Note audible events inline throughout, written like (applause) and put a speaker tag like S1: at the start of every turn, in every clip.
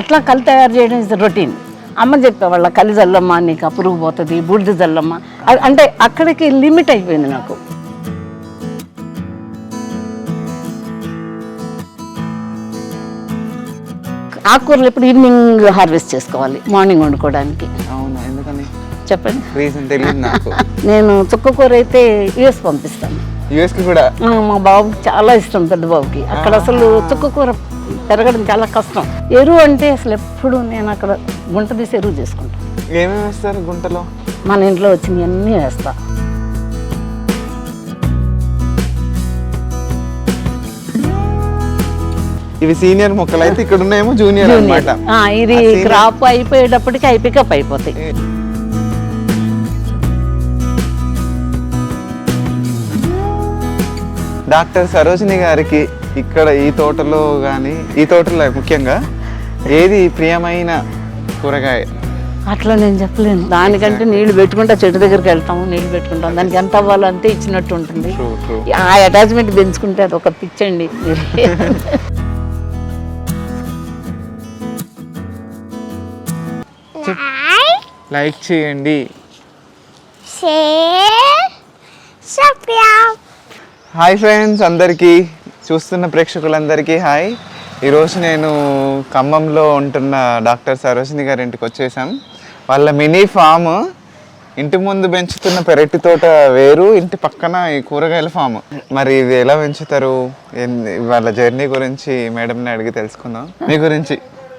S1: అట్లా కలి తయారు చేయడం ఇస్ రొటీన్ అమ్మ చెప్పేవాళ్ళ కలి జల్లమ్మ నీకు ఆ పురుగు పోతుంది బూడిద జల్లమ్మ. అంటే అక్కడికి లిమిట్ అయిపోయింది నాకు. ఆకుకూరలు ఇప్పుడు ఈవినింగ్ హార్వెస్ట్ చేసుకోవాలి మార్నింగ్ వండుకోవడానికి.
S2: అవును ఎందుకని?
S1: చెప్పండి. (laughs) నేను చుక్కకూర అయితే యుఎస్ పంపిస్తాను.
S2: యుఎస్ కూడా?
S1: మా బాబుకి చాలా ఇష్టం పెద్ద బాబుకి. అక్కడ అసలు చుక్కకూర పెరగడం చాలా కష్టం. ఎరువు అంటే అసలు ఎప్పుడు నేను అక్కడ గుంట తీసి ఎరువు చేసుకుంటాను
S2: ఏమేమి వేస్తారు గుంటలో?
S1: మన ఇంట్లో వచ్చినవి అన్నీ వేస్తా.
S2: ఇవి సీనియర్ మొక్కలు అయితే ఇక్కడ ఉన్నాయేమో జూనియర్. అన్నమాట
S1: ఆ, ఇది క్రాప్ అయిపోయేటప్పటికి పికప్ అయిపోతాయి.
S2: డాక్టర్ సరోజిని గారికి ఇక్కడ ఈ తోటలో కానీ ఈ తోటలో ముఖ్యంగా ఏది ప్రియమైన కూరగాయ?
S1: అట్లా నేను చెప్పలేను. దానికంటే నీళ్ళు పెట్టుకుంటా చెట్టు దగ్గరికి వెళ్తాము నీళ్ళు పెట్టుకుంటాం. దానికి ఎంత అవ్వాలో అంతే ఇచ్చినట్టు ఉంటుంది. ఆ అటాచ్మెంట్ పెంచుకుంటే అది ఒక పిచ్చండి.
S2: లైక్ చేయండి.
S3: Subscribe.
S2: హాయ్ ఫ్రెండ్స్ అందరికీ చూస్తున్న ప్రేక్షకులందరికీ హాయ్. ఈరోజు నేను ఖమ్మంలో ఉంటున్న డాక్టర్ సరోజిని గారి ఇంటికి వచ్చేసాం వాళ్ళ మినీ ఫామ్ ఇంటి ముందు పెంచుతున్న పెరటి తోట వేరు ఇంటి పక్కన ఈ కూరగాయల ఫామ్. మరి ఇది ఎలా పెంచుతారు? వాళ్ళ జర్నీ గురించి మేడంని అడిగి తెలుసుకుందాం. మీ గురించి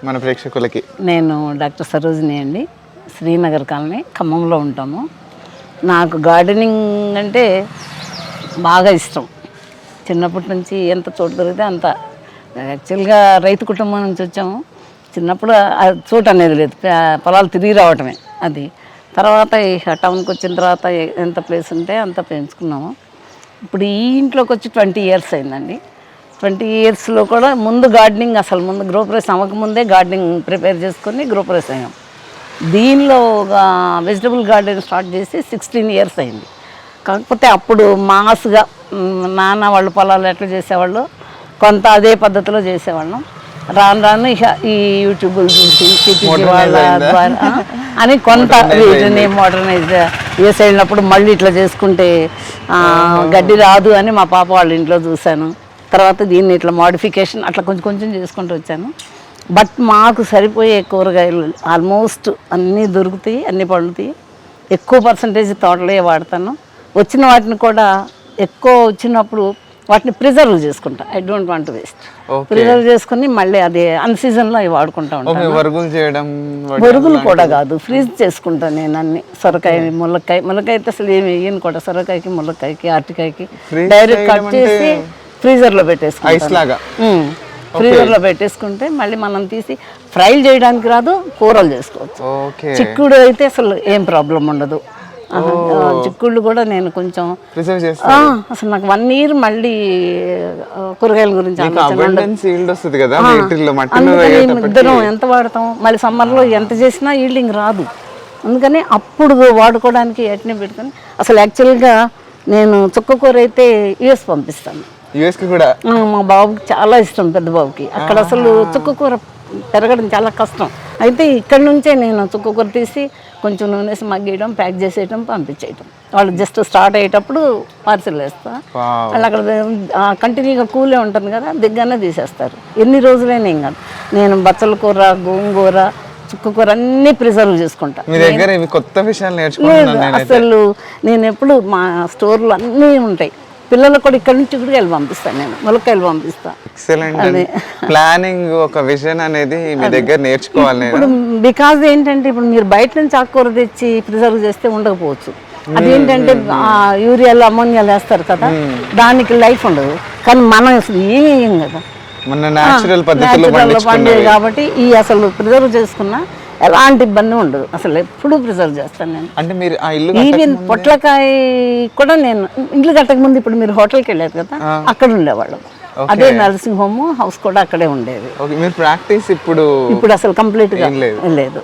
S2: మన ప్రేక్షకులకి.
S1: నేను డాక్టర్ సరోజిని అండి. శ్రీనగర్ కాలనీ ఖమ్మంలో ఉంటాము. నాకు గార్డెనింగ్ అంటే బాగా ఇష్టం. చిన్నప్పటి నుంచి ఎంత చోటు దొరికితే అంత. యాక్చువల్గా రైతు కుటుంబం నుంచి వచ్చాము. చిన్నప్పుడు చోటు అనేది లేదు. పొలాలు తిరిగి రావటమే అది. తర్వాత టౌన్కి వచ్చిన తర్వాత ఎంత ప్లేస్ ఉంటే అంత పెంచుకున్నాము. ఇప్పుడు ఈ ఇంట్లోకి వచ్చి ట్వంటీ ఇయర్స్ అయిందండి. ట్వంటీ ఇయర్స్లో కూడా ముందు గార్డెనింగ్ అసలు ముందు గ్రోపరేస్ అవ్వకముందే గార్డెనింగ్ ప్రిపేర్ చేసుకొని గ్రోపరేస్ అయ్యాం. దీనిలో వెజిటబుల్ గార్డెన్ స్టార్ట్ చేసి సిక్స్టీన్ ఇయర్స్ అయింది. కాకపోతే అప్పుడు మాస్గా నాన్న వాళ్ళు పొలాలు ఎట్లా చేసేవాళ్ళు కొంత అదే పద్ధతిలో చేసేవాళ్ళం. రాను రాను ఇక ఈ యూట్యూబ్లు చూసి వాళ్ళ ద్వారా అని కొంత వీటిని మోడర్నైజ్ వెళ్ళినప్పుడు మళ్ళీ ఇట్లా చేసుకుంటే గడ్డి రాదు అని మా పాప వాళ్ళ ఇంట్లో చూశాను. తర్వాత దీన్ని ఇట్లా మోడిఫికేషన్ అట్లా కొంచెం కొంచెం చేసుకుంటూ వచ్చాను. బట్ మాకు సరిపోయే కూరగాయలు ఆల్మోస్ట్ అన్నీ దొరుకుతాయి అన్నీ పండుతాయి. ఎక్కువ పర్సంటేజ్ తోటలే వాడతాను. వచ్చిన వాటిని కూడా ఎక్కువ వచ్చినప్పుడు వాటిని ప్రిజర్వ్ చేసుకుంటా. I don't want waste. Preserve చేసుకుని మళ్ళీ అది అన్ సీజన్లో అవి వాడుకుంటా ఉంటాను.
S2: వరుగులు
S1: కూడా కాదు ఫ్రీజ్ చేసుకుంటాను నేను అన్ని. సొరకాయ ములక్కాయ ములక్కాయ అయితే అసలు ఏమి వేయను కూడా. సొరకాయకి ములక్కాయకి అరటికాయకి డైరెక్ట్ కట్ చేసి ఫ్రీజర్లో పెట్టేసుకుంటాను.
S2: లాగా?
S1: ఫ్రీజర్లో పెట్టేసుకుంటే మళ్ళీ మనం తీసి ఫ్రైలు చేయడానికి రాదు కూరలు చేసుకోవచ్చు. చిక్కుడు అయితే అసలు ఏం ప్రాబ్లం ఉండదు. చిక్కుళ్ళు కూడా నేను కొంచెం అసలు నాకు వన్ ఇయర్ మళ్ళీ కూరగాయల గురించి ఇద్దరం ఎంత వాడతాం? మళ్ళీ సమ్మర్లో ఎంత చేసినా ఈల్డింగ్ రాదు. అందుకని అప్పుడు వాడుకోవడానికి ఎట్నే పెట్టుకొని అసలు యాక్చువల్గా నేను చుక్కకూర అయితే యుఎస్ పంపిస్తాను.
S2: యుఎస్కి కూడా?
S1: మా బాబుకి చాలా ఇష్టం పెద్ద బాబుకి. అక్కడ అసలు చుక్కకూర పెరగడం చాలా కష్టం. అయితే ఇక్కడ నుంచే నేను చుక్కకూర తీసి కొంచెం నూనెసి మగ్గేయడం ప్యాక్ చేసేయడం పంపించేయడం. వాళ్ళు జస్ట్ స్టార్ట్ అయ్యేటప్పుడు పార్సిల్ వేస్తా. వాళ్ళు అక్కడ కంటిన్యూగా కూలే ఉంటుంది కదా దిగ్గానే తీసేస్తారు. ఎన్ని రోజులైనా ఏం కాదు. నేను బచ్చల కూర గోంగూర చుక్కకూర అన్నీ ప్రిజర్వ్ చేసుకుంటా.
S2: మీ దగ్గర ఇవి కొత్త విషయాలు నేను
S1: అసలు నేను ఎప్పుడు మా స్టోర్లో అన్నీ ఉంటాయి. పిల్లలకు కూడా ఇక్కడ నుంచి కూడా వెళ్ళి పంపిస్తాను నేను. ములక్కాయలు పంపిస్తాను
S2: ఎక్సలెంట్ ప్లానింగ్ ఒక విజన్ అనేది మీ దగ్గర నేర్చుకోవాలి
S1: ఇప్పుడు బికాజ్ ఏంటంటే ఇప్పుడు మీరు బయట నుంచి ఆకుకూర తెచ్చి ప్రిజర్వ్ చేస్తే ఉండకపోవచ్చు. అదేంటంటే ఆ యూరియాలు అమోనియాలు వేస్తారు కదా దానికి లైఫ్ ఉండదు. కానీ మనం అసలు వేయం కదా.
S2: మన న్యాచురల్ పద్ధతిలో
S1: పండేవి కాబట్టి ఈ అసలు ప్రిజర్వ్ చేసుకున్నా ఎలాంటి ఇబ్బంది ఉండదు. అసలు ఎప్పుడూ ప్రిజర్వ్ చేస్తాను నేను.
S2: అంటే మీరు ఆ ఇల్లు
S1: ఈవెన్ పొట్లకాయ కూడా నేను ఇల్లు కట్టక ముందు ఇప్పుడు మీరు హోటల్కి వెళ్ళారు కదా అక్కడ ఉండేవాళ్ళం. అదే నర్సింగ్ హోమ్ హౌస్ కూడా అక్కడే ఉండేది.
S2: ఓకే మీరు ప్రాక్టీస్ ఇప్పుడు
S1: ఇప్పుడు అసలు
S2: కంప్లీట్గా లేదు.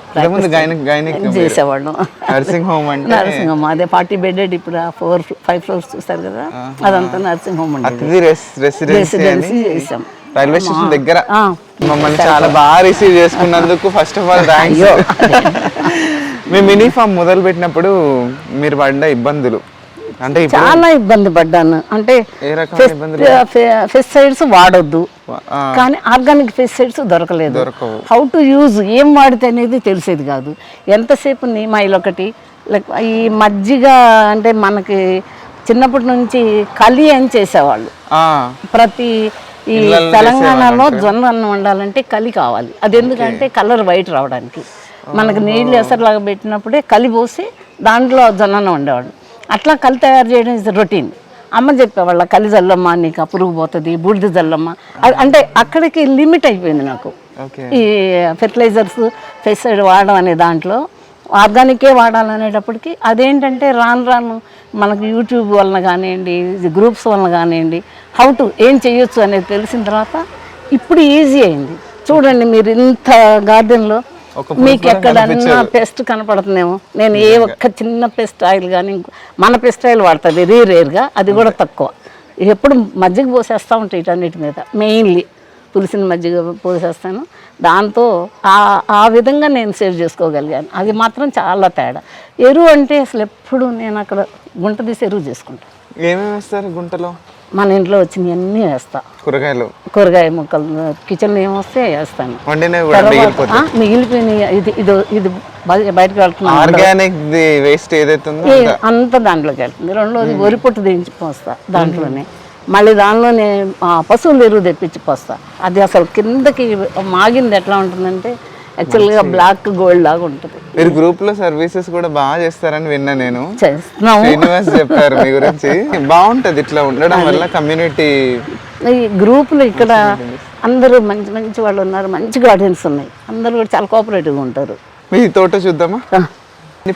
S1: చేసేవాళ్ళం.
S2: నర్సింగ్ హోమ్ అంటే
S1: నర్సింగ్ హోమ్ అదే ఫార్టీ బెడెడ్ ఇప్పుడు ఫోర్ ఫైవ్ ఫ్లోర్స్ చూస్తారు కదా అదంతా నర్సింగ్ హోమ్ ఉండేది
S2: రెసిడెన్సీ
S1: చేసాం.
S2: రైల్వే స్టేషన్ దగ్గర మమ్మల్ని చాలా బాగా రిసీవ్ చేసుకున్నందుకు ఫస్ట్ ఆఫ్ ఆల్ థ్యాంక్స్
S1: అయ్యో. (laughs)
S2: మీ మినీ ఫామ్ మొదలు పెట్టినప్పుడు మీరు పడ్డ ఇబ్బందులు. అంటే
S1: చాలా ఇబ్బంది పడ్డాను. అంటే పెస్టిసైడ్స్ వాడొద్దు. కానీ ఆర్గానిక్ పెస్టిసైడ్స్ దొరకలేదు. హౌ టు యూజ్ ఏం వాడితే అనేది తెలిసేది కాదు. ఎంతసేపు నీమాయిల్ ఒకటి? ఈ మజ్జిగ అంటే మనకి చిన్నప్పటి నుంచి కలి అని చేసేవాళ్ళు. ప్రతి ఈ తెలంగాణలో జొన్న అన్నం వండాలంటే కలి కావాలి. అది ఎందుకంటే కలర్ వైట్ రావడానికి. మనకు నీళ్ళు ఎసరులాగా పెట్టినప్పుడే కలి పోసి దాంట్లో జొన్న అన్నం వండేవాడు అట్లా కలి తయారు చేయడం ఇస్ రొటీన్ అమ్మ చెప్పేవాళ్ళ కలి జల్లమ్మ నీకు పురుగు పోతుంది బూడిద జల్లమ్మ. అంటే అక్కడికి లిమిట్ అయిపోయింది నాకు. ఈ ఫెర్టిలైజర్స్ పెస్టిసైడ్ వాడడం అనే దాంట్లో ఆర్గానికే వాడాలనేటప్పటికి అదేంటంటే రాను రాను మనకు యూట్యూబ్ వలన కానివ్వండి గ్రూప్స్ వలన కానివ్వండి హౌ టు ఏం చేయొచ్చు అనేది తెలిసిన తర్వాత ఇప్పుడు ఈజీ అయింది. చూడండి మీరు ఇంత గార్డెన్లో మీకు ఎక్కడన్నా పెస్ట్ కనపడుతుందేమో నేను ఏ ఒక్క చిన్న పెస్ట్ ఆయిల్ కానీ మన పెస్ట్ ఆయిల్ వాడుతుంది రీ రేర్గా అది కూడా తక్కువ. ఎప్పుడు మజ్జిగ పోసేస్తూ ఉంటాయి వీటన్నిటి మీద మెయిన్లీ. పులిసిన మజ్జిగ పోసేస్తాను. దాంతో ఆ ఆ విధంగా నేను సేవ్ చేసుకోగలిగాను. అది మాత్రం చాలా తేడా. ఎరువు అంటే అసలు ఎప్పుడు నేను అక్కడ గుంట తీసి ఎరువు చేసుకుంటాను
S2: ఏమేమి వేస్తారు గుంటలో?
S1: మన ఇంట్లో వచ్చినవన్నీ వేస్తా.
S2: కూరగాయలు.
S1: కూరగాయ ముక్కలు కిచెన్లో ఏమొస్తే వేస్తాను. మిగిలిపోయిన ఇది ఇది ఇది బయ- బయటకు వెళ్తున్నాను
S2: ఆర్గానిక్ వేస్ట్ ఏదైతే
S1: అంత. దాంట్లోకి వెళ్తుంది. రెండోది వరి పొట్టు దించి పోస్తా దాంట్లోనే. మళ్ళీ దానిలోనే పశువుల ఎరువు తెప్పించి పోస్తా. అది అసలు కిందకి మాగింది ఎట్లా ఉంటుందంటే యాక్చువల్గా బ్లాక్ గోల్డ్ లాగా ఉంటుంది.
S2: మీరు గ్రూప్లో సర్వీసెస్ కూడా బాగా చేస్తారని విన్నా నేను. శ్రీనివాస్ చెప్పారు మీ గురించి. బాగుంటది ఇట్లా ఉండడం వల్ల కమ్యూనిటీ
S1: ఈ గ్రూపులు ఇక్కడ అందరూ మంచి మంచి వాళ్ళు ఉన్నారు మంచి గార్డెన్స్ ఉన్నాయి. అందరూ కూడా చాలా కోఆపరేటివ్గా ఉంటారు.
S2: మీ తోట చూద్దామా?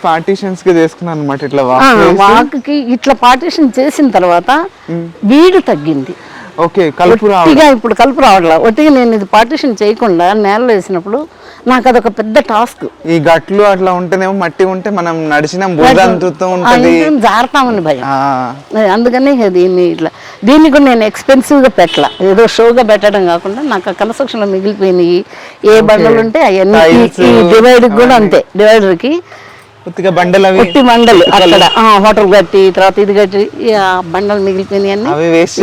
S2: పార్టీషన్స్కి చేసుకున్నాను అనమాట ఇట్లా వాక్
S1: వాకుకి ఇట్లా పార్టీషన్ చేసిన తర్వాత వీడు తగ్గింది.
S2: ఓకే కలుపు
S1: ఇప్పుడు కలుపు రావట్లా. ఒట్టిగా నేను ఇది పార్టీషన్ చేయకుండా నేలలో వేసినప్పుడు నాకు అదొక పెద్ద టాస్క్.
S2: ఈ గట్లు అట్లా ఉంటేనేమో మట్టి ఉంటే మనం నడిచిన
S1: జారుతామని భయం. అందుకని దీన్ని ఇట్లా. దీన్ని కూడా నేను ఎక్స్పెన్సివ్గా పెట్టలా. ఏదో షోగా పెట్టడం కాకుండా నాకు కన్స్ట్రక్షన్లో మిగిలిపోయినాయి. ఏ బండలు ఉంటే అవన్నీ డివైడర్ కూడా అంతే. డివైడర్కి
S2: ఉత్తిగా బండలు అవి
S1: బండలు అక్కడ. హోటల్ కట్టి తర్వాత ఇది కట్టి బండలు మిగిలిపోయినాయి అన్ని.
S2: అవి వేస్ట్.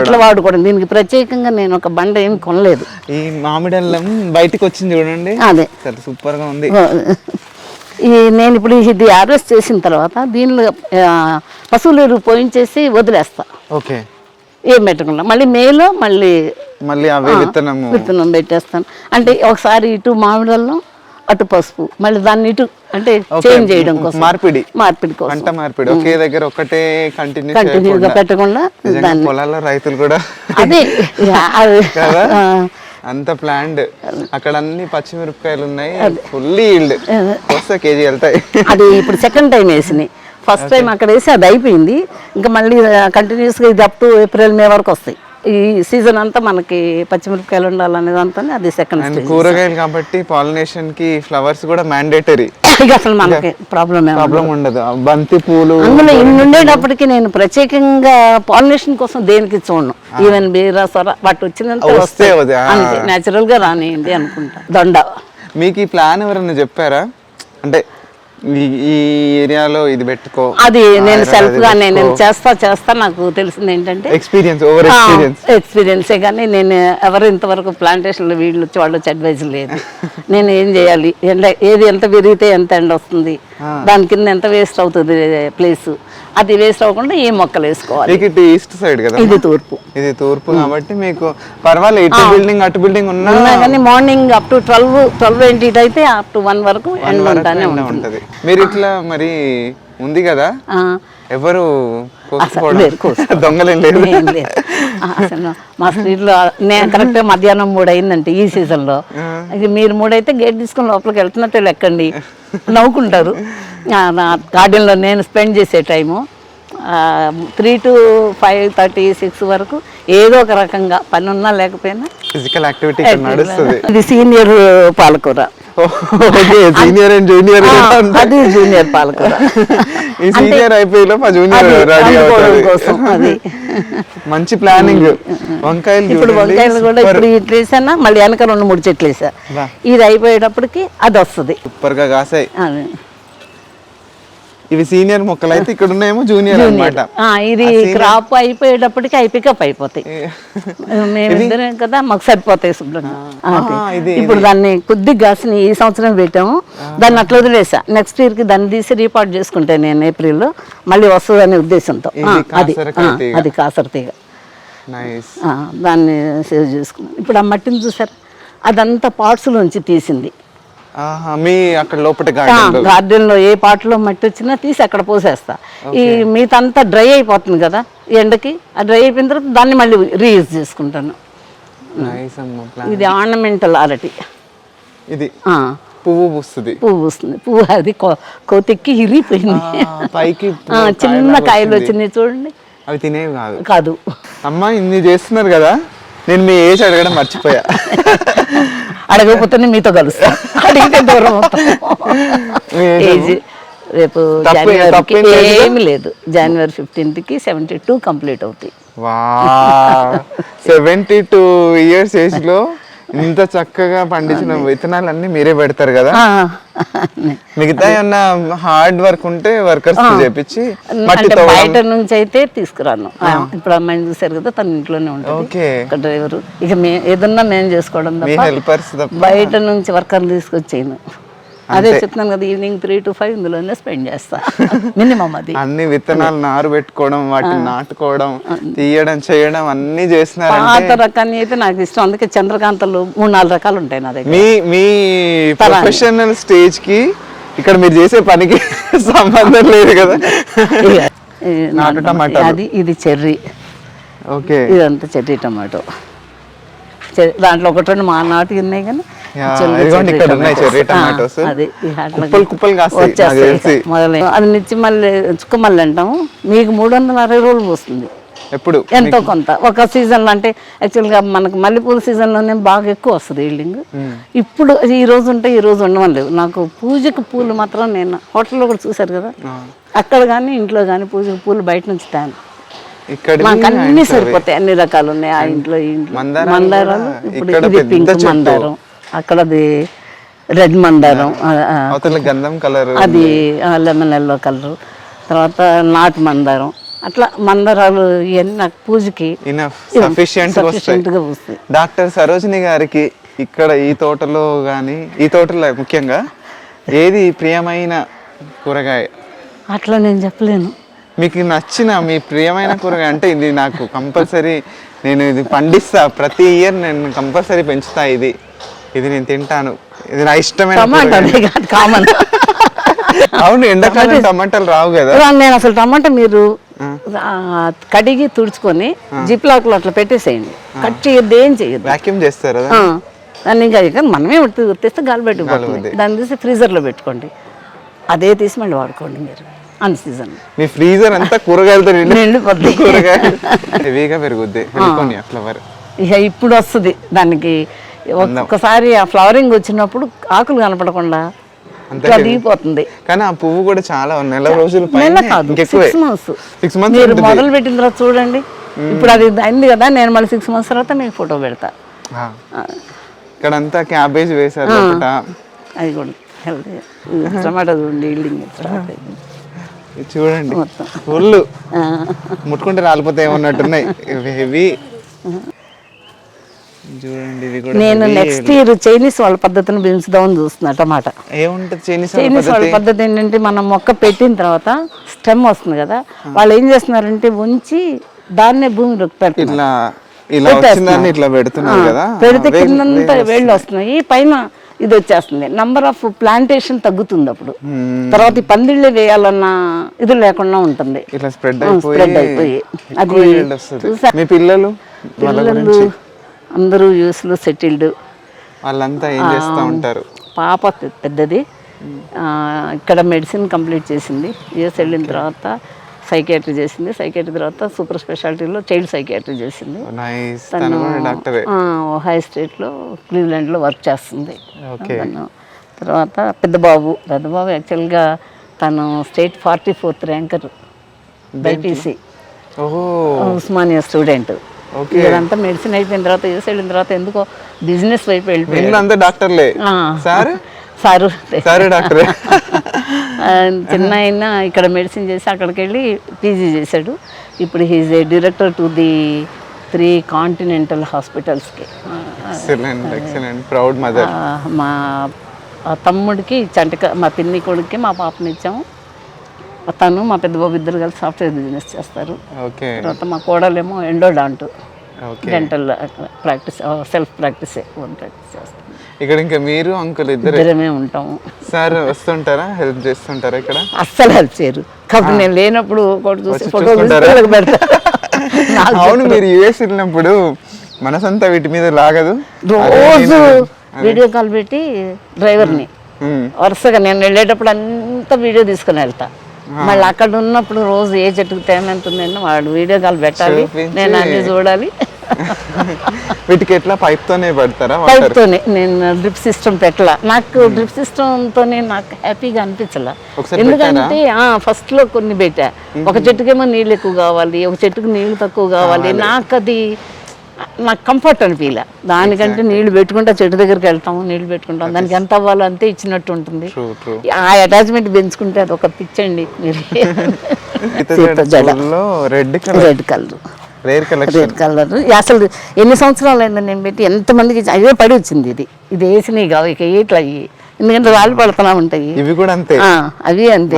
S1: ఇట్లా వాడుకోవడం. దీనికి ప్రత్యేకంగా నేను ఒక బండ ఏం కొనలేదు.
S2: ఈ మామిడి అల్లం బయటికి వచ్చింది చూడండి.
S1: అదే.
S2: సూపర్గా ఉంది.
S1: ఈ నేను ఇప్పుడు ఇది హార్వెస్ట్ చేసిన తర్వాత దీనిలో పశువుల ఎరువు పోయించేసి వదిలేస్తా.
S2: ఓకే.
S1: ఏం పెట్టకుండా. మళ్ళీ మేలో మళ్ళీ
S2: మళ్ళీ అవే విత్తనము.
S1: విత్తనం పెట్టేస్తాను. అంటే ఒకసారి ఇటు మామిడల్లో అటు పసుపు మళ్ళీ దాన్ని ఇటు అంటే చేంజ్ చేయడం కోసం.
S2: మార్పిడి.
S1: మార్పిడి కోసం.
S2: పంట మార్పిడి. ఒకే దగ్గర ఒకటే కంటిన్యూ
S1: కంటిన్యూగా పెట్టకుండా దాన్ని.
S2: పొలాల్లో రైతులు కూడా
S1: అదే
S2: అంత ప్లాండ్ అక్కడ అన్ని పచ్చిమిరపకాయలు ఉన్నాయి ఫుల్ ఈల్డ్ వస్తే కేజీ వెళ్తాయి.
S1: అది ఇప్పుడు సెకండ్ టైం వేసినాయి. ఫస్ట్ టైం అక్కడ వేసి అది అయిపోయింది. ఇంకా మళ్ళీ కంటిన్యూస్గా ఇది అప్ టు ఏప్రిల్ మే వరకు వస్తాయి. ఈ సీజన్ అంతా మనకి పచ్చిమిరపకాయలు ఉండాలనే దాంతో అది సెకండ్
S2: కూరగాయలు కాబట్టి పాలినేషన్కి ఫ్లవర్స్ కూడా మ్యాండేటరీ
S1: అసలు మనకి ప్రాబ్లం
S2: ప్రాబ్లం ఉండదు. బంతి పూలు
S1: అందులో ఇన్ని ఉండేటప్పటికి నేను ప్రత్యేకంగా పాలినేషన్ కోసం దేనికి చూడను. ఈవెన్ బీర సొర వాటి వచ్చినంత
S2: వస్తే.
S1: అంతే న్యాచురల్గా రానియండి అనుకుంటా. దొండ.
S2: మీకు ఈ ప్లాన్ ఎవరైనా చెప్పారా? అంటే ఈ ఏరియాలో ఇది పెట్టుకో.
S1: అది నేను సెల్ఫ్గా నేను చేస్తా చేస్తా నాకు తెలిసింది ఏంటంటే
S2: ఎక్స్పీరియన్స్ ఓవర్ ఎక్స్పీరియన్స్
S1: ఎక్స్పీరియన్సే కానీ నేను ఎవరు ఇంతవరకు ప్లాంటేషన్లో వీళ్ళు వచ్చి వాళ్ళు వచ్చి అడ్వైజ్ లేదు. (laughs) నేను ఏం చేయాలి? ఎండ ఏది ఎంత పెరిగితే ఎంత ఎండ వస్తుంది? దాని కింద ఎంత వేస్ట్ అవుతుంది ప్లేస్ అది వేస్ట్ అవ్వకుండా ఏ మొక్కలు వేసుకోవాలి.
S2: మీకు ఈస్ట్ సైడ్ కదా?
S1: ఇది తూర్పు.
S2: ఇది తూర్పు కాబట్టి మీకు పర్వాలేదు ఇటు బిల్డింగ్ అటు బిల్డింగ్ ఉన్నా
S1: కానీ morning up to twelve twelve ఏంటి అయితే అప్ టు వన్ వరకు ఎండ ఉంటానే ఉంటుంది.
S2: మీరు ఇట్లా మరి ఉంది కదా? ఎవరు. దొంగలేం లేదు.
S1: అసలు మా స్ట్రీట్లో నేను కరెక్ట్గా మధ్యాహ్నం మూడు అయిందంటే ఈ సీజన్లో. ఇది మీరు మూడు అయితే గేట్ తీసుకొని లోపలికి వెళ్తున్నట్టే లెక్కండి. నవ్వుకుంటారు. గార్డెన్లో నేను స్పెండ్ చేసే time. Three to five thirty six వరకు ఏదో ఒక రకంగా పని ఉన్నా లేకపోయినా
S2: ఫిజికల్ యాక్టివిటీ నడుస్తుంది.
S1: ఇది సీనియర్ పాలకూర.
S2: సీనియర్ అండ్ జూనియర్
S1: అది జూనియర్ పాలకూర. (laughs)
S2: ఈ సీనియర్ అయిపోయి మా జూనియర్ రెడీ
S1: కోసం అది. (laughs)
S2: మంచి ప్లానింగ్ వంకాయలు
S1: ఇప్పుడు వంకాయలు కూడా. ఇప్పుడు ఇట్లా వేసానా మళ్ళీ వెనక రెండు మూడు చెట్లు వేసా. ఇది అయిపోయేటప్పటికి అది వస్తుంది.
S2: సూపర్గా కాసాయి. ఇవి సీనియర్ మొక్కలు అయితే ఇక్కడ ఉన్నాయేమో జూనియర్. అన్నమాట.
S1: ఆ, ఇది క్రాప్ అయిపోయేటప్పటికి అయి పికప్ అయిపోతాయి. మేమిద్దరం కదా మాకు సరిపోతాయి శుభ్రంగా. ఇప్పుడు దాన్ని కొద్దిగా గాసిని ఈ సంవత్సరం పెట్టాము. దాన్ని అట్లా వదిలేసా. నెక్స్ట్ ఇయర్కి దాన్ని తీసి రీపార్ట్ చేసుకుంటే నేను ఏప్రిల్ మళ్ళీ వస్తుందనే ఉద్దేశంతో. అది. అది కాసర తీగ. దాన్ని సేవ్ చేసుకున్నాను ఇప్పుడు ఆ మట్టిని చూసారు? అదంతా పార్ట్స్ లోంచి తీసింది.
S2: మీ అక్కడ లోపల గార్డెన్
S1: గార్డెన్లో. ఏ పాటలో మట్టి వచ్చినా తీసి అక్కడ పోసేస్తా. ఈ మిగతా డ్రై అయిపోతుంది కదా ఎండకి. ఆ డ్రై అయిపోయిన తర్వాత దాన్ని మళ్ళీ రీయూజ్ చేసుకుంటాను. ఇది ఆర్నమెంటల్ అరటి.
S2: ఇది పువ్వు పూస్తుంది.
S1: పువ్వు వస్తుంది (laughs) పువ్వు అది కోతెక్కి ఇరిగిపోయింది.
S2: పైకి
S1: చిన్న కాయలు
S2: వచ్చింది.
S1: వచ్చినాయి చూడండి.
S2: అవి తినేవి కాదు.
S1: కాదు.
S2: అమ్మ ఇన్ని చేస్తున్నారు కదా నేను మీ ఏజ్ అడగడం మర్చిపోయా. (laughs)
S1: అడగకపోతేనే మీతో కలుస్తా. అడిగితే దూరం ఏజ్ రేపు జనవరికి? ఏమి లేదు. జనవరి ఫిఫ్టీన్త్కి సెవెంటీ టూ కంప్లీట్ అవుతాయి.
S2: సెవెంటీ టూ ఇయర్స్ ఏజ్లో ఇంత చక్కగా పండించిన విత్తనాలు అన్ని మీరే పెడతారు కదా? మిగతా ఏమన్నా హార్డ్ వర్క్ ఉంటే వర్కర్స్ చేపించి
S1: బయట నుంచి అయితే తీసుకురాను. ఇప్పుడు అమ్మాయిని చూసారు కదా తన ఇంట్లోనే ఉంటుంది. డ్రైవరు. ఇక మే ఏదన్నా మేము చేసుకోవడం
S2: హెల్పర్స్
S1: బయట నుంచి వర్కర్లు తీసుకొచ్చేయను. అదే చెప్తున్నాను కదా ఈవినింగ్ త్రీ టు ఫైవ్ ఇందులోనే స్పెండ్ చేస్తా. (laughs) మినిమం అది.
S2: అన్ని విత్తనాలు నారు పెట్టుకోవడం వాటిని నాటుకోవడం తీయడం చేయడం అన్ని చేస్తున్నారంటే
S1: పాత రకాన్ని అయితే నాకు ఇష్టం. అందుకే చంద్రకాంతలు మూడు నాలుగు రకాలు ఉంటాయి నా దగ్గర.
S2: మీ మీ ప్రొఫెషనల్ స్టేజ్కి ఇక్కడ మీరు చేసే పనికి (laughs) సంబంధం లేదు కదా. నాటు టమాటాలు.
S1: అది ఇది చెర్రీ.
S2: ఓకే.
S1: ఇదంతా చెర్రీ టమాటో. దాంట్లో ఒకటి రెండు మా నాటి ఉన్నాయి కానీ అది మొదలై నిచ్చి మళ్ళీ చుక్కమల్లి అంటాము. మీకు మూడు వందల అరవై రోజులు పోస్తుంది
S2: ఎప్పుడు?
S1: ఎంతో కొంత. ఒక సీజన్లో అంటే యాక్చువల్గా మనకు మల్లెపూల సీజన్లోనే బాగా ఎక్కువ వస్తుంది ఈల్డింగ్. ఇప్పుడు ఈ రోజు ఉంటే ఈ రోజు ఉండమని లేవు నాకు పూజకు పూలు మాత్రం నేను హోటల్లో కూడా చూశారు కదా. అక్కడ కానీ ఇంట్లో కానీ పూజకు పూలు బయట నుంచి తాను. మాకు అన్ని సరిపోతాయి అన్ని రకాలు ఉన్నాయి ఆ ఇంట్లో ఈ ఇంట్లో.
S2: మందారాలు
S1: ఇప్పుడు
S2: ఇక్కడ
S1: ఇది పింక్. మందారం. అక్కడది రెడ్ మందారం.
S2: గంధం కలర్
S1: అది లెమన్ ఎల్లో కలర్. తర్వాత నాటు మందారం. అట్లా మందారాలు ఇవన్నీ నాకు పూజకి
S2: ఇనఫ్ సఫిషియంట్ వస్తాయి
S1: sufficient గా వస్తాయి.
S2: డాక్టర్ సరోజిని గారికి ఇక్కడ ఈ తోటలో కానీ ఈ తోటలో ముఖ్యంగా ఏది ప్రియమైన కూరగాయ?
S1: అట్లా నేను చెప్పలేను.
S2: మీకు నచ్చిన మీ ప్రియమైన కూరగాయ అంటే ఇది నాకు కంపల్సరీ నేను ఇది పండిస్తా. ప్రతి ఇయర్ నేను కంపల్సరీ పెంచుతా ఇది. ఇది నేను తింటాను. ఇది నా ఇష్టమైన
S1: టమాటా
S2: కూరగాయ.
S1: కామన్.
S2: అవును ఎండాకాలం టమాటాలు రావు కదా.
S1: నేను అసలు టమాటా మీరు కడిగి తుడుచుకొని జిప్ లాక్లో అట్లా పెట్టేసేయండి. కట్ చేయొద్దు ఏం చేయొద్దు.
S2: వాక్యూమ్ చేస్తారు
S1: దాన్ని? ఇంకా మనమే ఉత్తేస్తే గాలి పెట్టుకుపోతుంది. దాన్ని తీసి ఫ్రీజర్లో పెట్టుకోండి. అదే తీసి మళ్ళీ వాడుకోండి మీరు. అన్ సీజన్.
S2: మీ ఫ్రీజర్ అంతా కూరగాయలతో నిండి
S1: నిండిపోద్ది.
S2: కూరగాయలు. (laughs) హెవీగా పెరుగుద్ది. ఫ్లవర్.
S1: ఇక ఇప్పుడు వస్తుంది. దానికి ఒక్కసారి ఆ ఫ్లవరింగ్ వచ్చినప్పుడు ఆకులు కనపడకుండా దిగిపోతుంది.
S2: కానీ ఆ పువ్వు కూడా చాలా నెల రోజులు
S1: నెల కాదు సిక్స్ మంత్స్
S2: సిక్స్ మంత్స్
S1: మీరు మొదలు పెట్టిన తర్వాత చూడండి. ఇప్పుడు అది అయింది కదా నేను మళ్ళీ సిక్స్ మంత్స్ తర్వాత మీకు ఫోటో పెడతా.
S2: ఇక్కడ అంతా క్యాబేజ్ వేశారు
S1: అది కూడా టమాటా చూడండి ఈల్డింగ్ స్టార్ట్ అయింది.
S2: ఇది చూడండి. ఫుల్ ముట్టుకుంటే రాలిపోతే ఏమన్నట్టున్నాయి. హెవీ. చూడండి కూడా
S1: నేను. నెక్స్ట్ ఇయర్ చైనీస్ వాళ్ళ పద్ధతిని పెంచుదామని చూస్తున్నా టమాటా.
S2: ఏముంటది చైనీస్
S1: చైనీస్ వాళ్ళ పద్ధతి? ఏంటంటే మనం మొక్క పెట్టిన తర్వాత స్టెమ్ వస్తుంది కదా వాళ్ళు ఏం చేస్తున్నారంటే ఉంచి దాన్నే భూమిలోకి పెడుతున్నారు.
S2: ఇట్లా పెడుతున్నారు కదా?
S1: పెడితే కిందంతా వేళ్ళు వస్తున్నాయి. పైన ఇది వచ్చేస్తుంది నంబర్ ఆఫ్ ప్లాంటేషన్ తగ్గుతుంది అప్పుడు. తర్వాత ఈ పందిళ్ళే వేయాలన్న ఇది లేకుండా ఉంటుంది.
S2: ఇట్లా స్ప్రెడ్
S1: స్ప్రెడ్
S2: అయిపోయి
S1: అది
S2: మీ పిల్లలు
S1: పిల్లలు అందరూ యూఎస్లో సెటిల్డ్.
S2: వాళ్ళంతా ఏం చేస్తూ ఉంటారు?
S1: పాప పెద్దది. ఇక్కడ మెడిసిన్ కంప్లీట్ చేసింది. యూఎస్ వెళ్ళిన తర్వాత సైకియాట్రీ చేసింది. సైకియాట్రీ తర్వాత సూపర్ స్పెషాలిటీలో చైల్డ్ సైకియాట్రీ చేసింది.
S2: తను
S1: హై స్టేట్లో క్లీవ్లాండ్లో వర్క్ చేస్తుంది.
S2: ఓకే.
S1: తను తర్వాత పెద్దబాబు పెద్దబాబు యాక్చువల్గా తను state forty fourth ranker. BiPC. Osmania student. ఇదంతా మెడిసిన్ అయిపోయిన తర్వాత యూస్ వెళ్ళిన తర్వాత ఎందుకో బిజినెస్ వైపు
S2: అంతా డాక్టర్లే. సార్?
S1: సారు.
S2: సారే డాక్టరే. (laughs)
S1: చిన్న ఆయన ఇక్కడ మెడిసిన్ చేసి అక్కడికి వెళ్ళి పీజీ చేశాడు. ఇప్పుడు he's a director to the three continental హాస్పిటల్స్కి.
S2: Proud mother.
S1: మా తమ్ముడికి చంటిక మా పిన్ని కొడుక్కి మా పాపని ఇచ్చాము. తను మా పెద్ద బాబు ఇద్దరు కలిసి సాఫ్ట్వేర్ బిజినెస్ చేస్తారు.
S2: ఓకే.
S1: తర్వాత మా కోడలేమో ఎండోడాంట్. డెంటల్ ప్రాక్టీస్ సెల్ఫ్ ప్రాక్టీసే ఓన్ ప్రాక్టీస్ చేస్తాం
S2: ఇక్కడ ఇంకా మీరు అంకుల్ ఇద్దరు.
S1: ఇద్దరమే ఉంటాము.
S2: సార్ వస్తుంటారా? హెల్ప్ చేస్తుంటారా ఇక్కడ?
S1: అస్సలు హెల్ప్ చేయరు. కాబట్టి నేను లేనప్పుడు ఒకటి చూసి
S2: వచ్చి
S1: ఫోటో
S2: చూసుకుంటారా?
S1: పెడతా. నాకు
S2: అవును మీరు యుఎస్ వెళ్ళినప్పుడు మనసంతా వీటి మీద లాగదు.
S1: రోజు వీడియో కాల్ పెట్టి డ్రైవర్ని
S2: మ్మ్.
S1: వరుసగా నేను వెళ్ళేటప్పుడు అంతా వీడియో తీసుకుని వెళ్తా. మళ్ళీ అక్కడ ఉన్నప్పుడు రోజు ఏ చెట్టుకు తేమ ఎంత ఉందని వాడు వీడియో కాల్ పెట్టాలి.
S2: చూపించి-
S1: నేను అన్ని చూడాలి. (laughs)
S2: వీటికి ఎట్లా పైప్ తోనే పడతారా వాటర్?
S1: పైప్తోనే. నేను డ్రిప్ సిస్టమ్ పెట్టలా. నాకు డ్రిప్ సిస్టమ్తోనే నాకు హ్యాపీగా అనిపించలా. ఎందుకంటే ఫస్ట్లో కొన్ని పెట్టా. ఒక చెట్టుకేమో నీళ్ళు ఎక్కువ కావాలి ఒక చెట్టుకు నీళ్ళు తక్కువ కావాలి. నాకు అది నాకు కంఫర్ట్ అనిపించలే దానికంటే నీళ్ళు పెట్టుకుంటా చెట్టు దగ్గరికి వెళ్తాము నీళ్ళు పెట్టుకుంటాం దానికి ఎంత అవ్వాలో అంతే ఇచ్చినట్టు ఉంటుంది. ఆ అటాచ్మెంట్ పెంచుకుంటే అది ఒక పిచ్చండి మీరు (laughs)
S2: red colour.
S1: Red colour.
S2: Rare
S1: colour అసలు ఎన్ని సంవత్సరాలు అయింది నేను పెట్టి ఎంతమందికి అదే పడి వచ్చింది ఇది. ఇది వేసినవి కావు ఇక ఇట్లా అయ్యి ఎందుకంటే రాళ్ళు పడుతున్నా ఉంటాయి.
S2: ఇవి కూడా అంతే.
S1: అవి అంతే.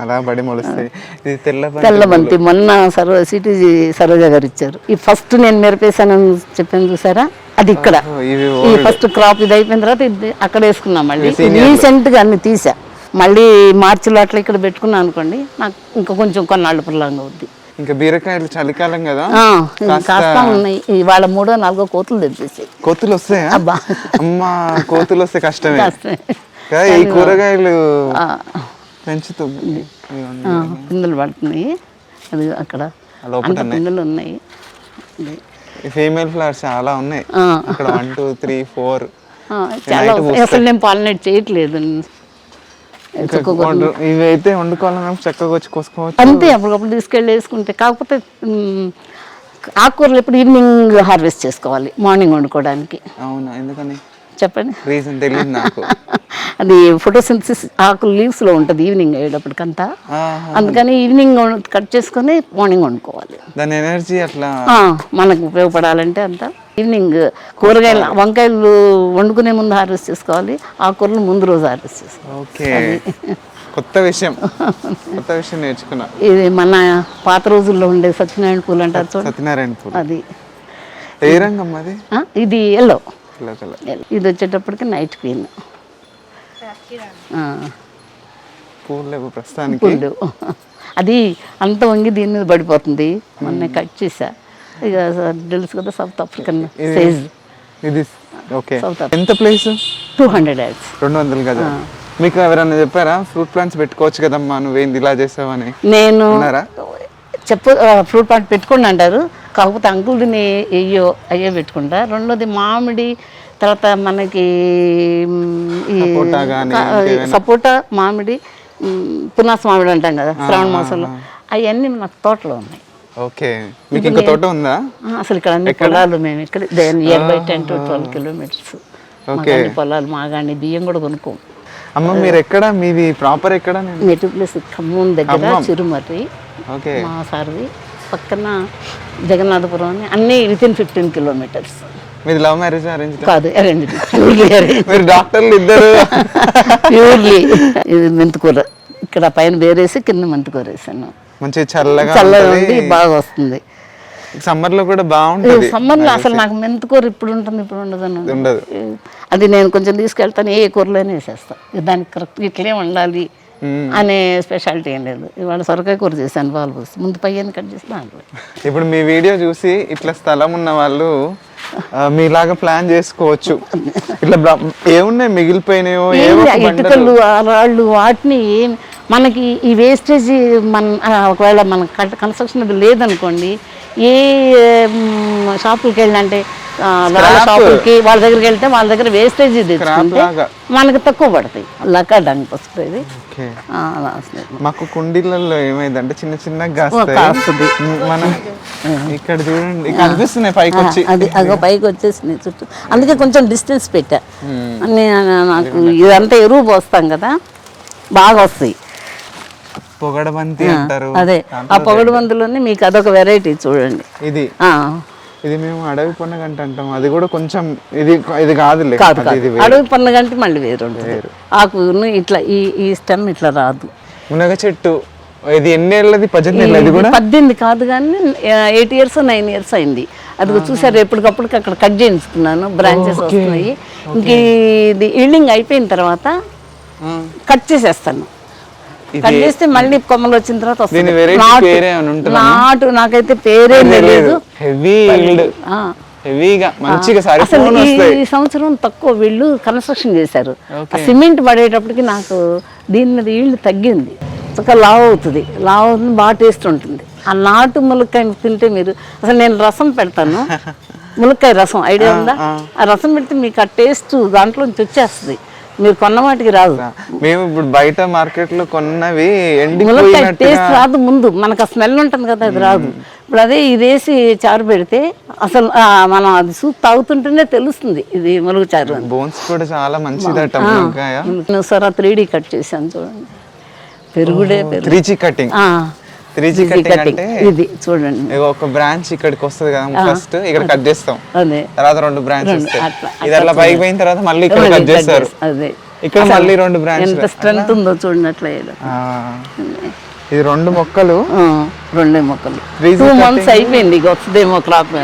S2: అలా పడి మొలుస్తాయి.
S1: తెల్లబంతి. మొన్న సరో సిటీజీ సరోజా గారు ఇచ్చారు. ఈ ఫస్ట్ నేను మెరిపేశానని చెప్పాను చూసారా? అది ఇక్కడ. ఈ ఫస్ట్ క్రాప్ ఇది అయిపోయిన తర్వాత ఇది అక్కడ వేసుకున్నాం మళ్ళీ.
S2: ఇది senior లో.
S1: రీసెంట్గా అన్ని తీసా మళ్ళీ మార్చిలో అట్లా ఇక్కడ పెట్టుకున్నాను అనుకోండి నాకు ఇంకా కొంచెం కొన్నాళ్ళు పుల్లంగా అవుద్ది.
S2: ఇంకా బీరకాయలు చలికాలం కదా.
S1: కాస్తా ఉన్నాయి. ఇవాళ మూడో నాలుగో కోతులు తెచ్చేసి.
S2: కోతులు వస్తాయా. అమ్మా కోతులు వస్తే కష్టమే. ఈ కూరగాయలు
S1: ఆ,
S2: పెంచుతూ ఇవన్నీ.
S1: ఆ, పిందెలు పడుతున్నాయి. అది అక్కడ. పిందెలు ఉన్నాయి.
S2: ఫీమేల్ ఫ్లవర్స్ చాలా ఉన్నాయి.
S1: ఆ.
S2: ఇక్కడ వన్ టూ త్రీ ఫోర్.
S1: చాలా. అసలు నేను పాలినేట్ చేయట్లేదు.
S2: ఇవి అయితే వండుకోవాలన్నా చక్కగా వచ్చి కోసుకోవచ్చు.
S1: అంతే అప్పటికప్పుడు తీసుకెళ్ళి వేసుకుంటే. కాకపోతే ఆకుకూరలు ఎప్పుడు ఈవినింగ్ హార్వెస్ట్ చేసుకోవాలి మార్నింగ్ వండుకోవడానికి.
S2: అవునా? ఎందుకని?
S1: చెప్పండి.
S2: రీజన్ తెలియదు నాకు. (laughs)
S1: అది ఫోటోసింథసిస్ ఆకులు లీవ్స్లో ఉంటుంది ఈవినింగ్ అయ్యేటప్పటికంతా. అందుకని ఈవినింగ్ కట్ చేసుకొని మార్నింగ్ వండుకోవాలి.
S2: దాని ఎనర్జీ అట్లా.
S1: మనకు ఉపయోగపడాలంటే అంతా. ఈవినింగ్ కూరగాయలు వంకాయలు వండుకునే ముందు హార్వెస్ట్ చేసుకోవాలి. ఆకుకూరలు ముందు రోజు హార్వెస్ట్ చేసుకోవాలి.
S2: ఓకే. కొత్త విషయం. కొత్త విషయం నేర్చుకున్నా.
S1: ఇది మన పాత రోజుల్లో ఉండే సత్యనారాయణ పూలు అంటారు
S2: సత్యనారాయణ పూలు.
S1: అది.
S2: ఏ రంగం అది?
S1: ఇది ఎల్లో
S2: ఎల్లో కలర్.
S1: ఇది వచ్చేటప్పటికి నైట్ క్వీన్
S2: పూలు లేవు ప్రస్తుతానికి.
S1: పుల్లు అది అంత వంగి దీని మీద పడిపోతుంది. మొన్న కట్ చేసా ఇక తెలుసు కదా సౌత్ ఆఫ్రికన్ సైజ్
S2: ఇది ఓకే. ఎంత ప్లేస్
S1: టూ హండ్రెడ్ యాడ్స్
S2: రెండు వందలు కదా. మీకు ఎవరైనా చెప్పారా? ఫ్రూట్ ప్లాంట్స్ పెట్టుకోవచ్చు కదమ్మా నువ్వేంది ఇలా చేసావని?
S1: నేను చెప్పు ఫ్రూట్ ప్లాంట్ పెట్టుకోండి అంటారు. కాకపోతే అంకుల్ని అయ్యో అయ్యో పెట్టుకుంటా. రెండోది మామిడి తర్వాత మనకి
S2: సపోటా
S1: మామిడి పునాస మామిడి అంటాం కదా శ్రావణ మాసంలో. అవన్నీ మాకు తోటలో ఉన్నాయి.
S2: ఓకే. మీకు ఇంకా తోట ఉందా?
S1: అసలు ఇక్కడ అన్ని పొలాలు మేము ఇక్కడ nearby ten to twelve kilometres
S2: okay.
S1: పొలాలు మాగాని బియ్యం కూడా కొనుక్కోం
S2: అమ్మ మీరు ఎక్కడ? మీది ప్రాపర్ ఎక్కడ?
S1: నెటివ్ ప్లేస్ ఖమ్మం దగ్గర. చిరుమర్రి
S2: ఓకే.
S1: మా సార్ది. పక్కన జగన్నాథపురం అని అన్ని విత్ ఇన్ ఫిఫ్టీన్ కిలోమీటర్స్
S2: మీది లవ్ మ్యారేజ్ అరేంజ్
S1: కాదు అరేంజ్ ప్యూర్లీ అరేంజ్
S2: మీరు డాక్టర్లు ఇద్దరు.
S1: ప్యూర్లీ ఇది మెంతుకూర. ఇక్కడ పైన వేరేసి కింద మెంతుకూర వేసాను.
S2: మంచి చల్లగా
S1: చల్లగా ఉండి బాగా వస్తుంది.
S2: సమ్మర్లో కూడా బాగుంటది.
S1: సమ్మర్లో అసలు నాకు మెంతుకూర ఇప్పుడు ఉంటుంది ఇప్పుడు ఉండదు
S2: ఉండదు.
S1: అది నేను కొంచెం తీసుకెళ్తాను ఏ కూరలోనే వేసేస్తాను. దానికి కరెక్ట్ ఇట్లే ఉండాలి. అనే స్పెషాలిటీ ఏం లేదు. ఇవాళ సొరకాయ కూర చేశాను పాలు పోసి. ముందు పయ్యని కట్ చేసి దాంట్లో.
S2: ఇప్పుడు మీ వీడియో చూసి ఇట్లా స్థలం ఉన్న వాళ్ళు మీలాగా ప్లాన్ చేసుకోవచ్చు. ఇట్లా ఏమున్నాయి మిగిలిపోయినాయో.
S1: ఇటుకలు రాళ్ళు వాటిని మనకి ఈ వేస్టేజ్ మన ఒకవేళ మన కన్స్ట్రక్షన్ అది లేదనుకోండి ఏ షాపులకి వెళ్ళంటే ఆ, వాళ్ళ. షాపులకి వాళ్ళ దగ్గరికి వెళ్తే వాళ్ళ దగ్గర వేస్టేజ్ తెచ్చుకుంటే. మనకి తక్కువ పడతాయి. లకా డంగ్ పసుపు ఇది.
S2: మాకు కుండీలలో ఏమైందంటే చిన్న చిన్నగా
S1: ఓ, కాస్తుంది.
S2: మనం ఇక్కడ చూడండి కనిపిస్తున్నాయి పైకి వచ్చి.
S1: అది అగో పైకి వచ్చేసింది చుట్టూ. అందుకే కొంచెం డిస్టెన్స్ పెట్టా. నేను నాకు ఇదంతా ఎరువు పోస్తాం కదా బాగా వస్తాయి.
S2: పొగడబంతి అంటారు.
S1: అదే. ఆ
S2: దాంట్లో
S1: పొగడు మందులోనే మీకు అదొక వెరైటీ చూడండి.
S2: ఇది. ఇది మేము అడవి పొన్నగంట అంటాం. అది కూడా కొంచెం ఇది ఇది కాదులే.
S1: కాదు. అడుగు పన్నగంటే మళ్ళీ వేరు ఆకును ఇట్లా ఈ ఈ స్టెమ్ ఇట్లా రాదు.
S2: మునగ చెట్టు ఇది ఎన్ని ఏళ్ళది పద్దెనిమిది కూడా?
S1: పద్దెనిమిది కాదు కానీ ఎయిట్ ఇయర్స్ నైన్ ఇయర్స్ అయింది. అది చూసారు ఎప్పటికప్పుడు అక్కడ కట్ చేయించుకున్నాను. బ్రాంచెస్ వస్తున్నాయి. ఇంక ఇది ఈల్డింగ్ అయిపోయిన తర్వాత కట్ చేసేస్తాను. కట్ చేస్తే మళ్ళీ కొమ్మలు వచ్చిన తర్వాత వస్తుంది. నాటు- నాకైతే పేరే తెలియదు
S2: హెవీ
S1: ఆ.
S2: హెవీగా మంచిగా
S1: అసలు ఈ సంవత్సరం తక్కువ వీళ్ళు కన్స్ట్రక్షన్ చేశారు. ఆ సిమెంట్ పడేటప్పటికి నాకు దీని మీద ఈళ్ళు తగ్గింది. ఒక లావ్ అవుతుంది. లావ్ అవుతుంది బాగా టేస్ట్ ఉంటుంది. ఆ నాటు ములక్కాయ తింటే మీరు అసలు నేను రసం పెడతాను. (laughs) ములక్కాయ రసం ఐడియా ఉందా? ఆ. రసం పెడితే మీకు ఆ టేస్ట్ దాంట్లో నుంచి వచ్చేస్తుంది. మీరు కొన్న వాటికి రాదు.
S2: మేము ఇప్పుడు బయట మార్కెట్లో కొన్నవి
S1: టేస్ట్ రాదు ముందు. మనకు ఆ స్మెల్ ఉంటుంది కదా అది రాదు. ఇప్పుడు అదే ఇదేసి చారు పెడితే అసలు మనం అది సూప్ తాగుతుంటేనే తెలుస్తుంది ఇది ములుగు చారు
S2: బోన్స్ కూడా చాలా మంచిదట
S1: సరే త్రీ డీ కట్ చేశాను చూడండి. పెరుగుడే పెరుగు.
S2: Three G cutting.
S1: ఆ,
S2: త్రీ జీ
S1: 3G
S2: కటింగ్. అంటే
S1: ఇది చూడండి.
S2: ఒక బ్రాంచ్ ఇక్కడికి వస్తుంది కదా ఫస్ట్ ఇక్కడ కట్ చేస్తాం. తర్వాత రెండు బ్రాంచ్ ఇది అట్లా పైకి పోయిన తర్వాత మళ్ళీ ఇక్కడ కట్ చేస్తారు. ఇక్కడ మళ్ళీ రెండు బ్రాంచ్
S1: ఎంత స్ట్రెంత్ ఉందో.
S2: ఆ, ఇది రెండు మొక్కలు.
S1: రెండే మొక్కలు.
S2: 3G
S1: టూ మంత్స్ అయిపోయింది వస్తుందేమో క్రాప్.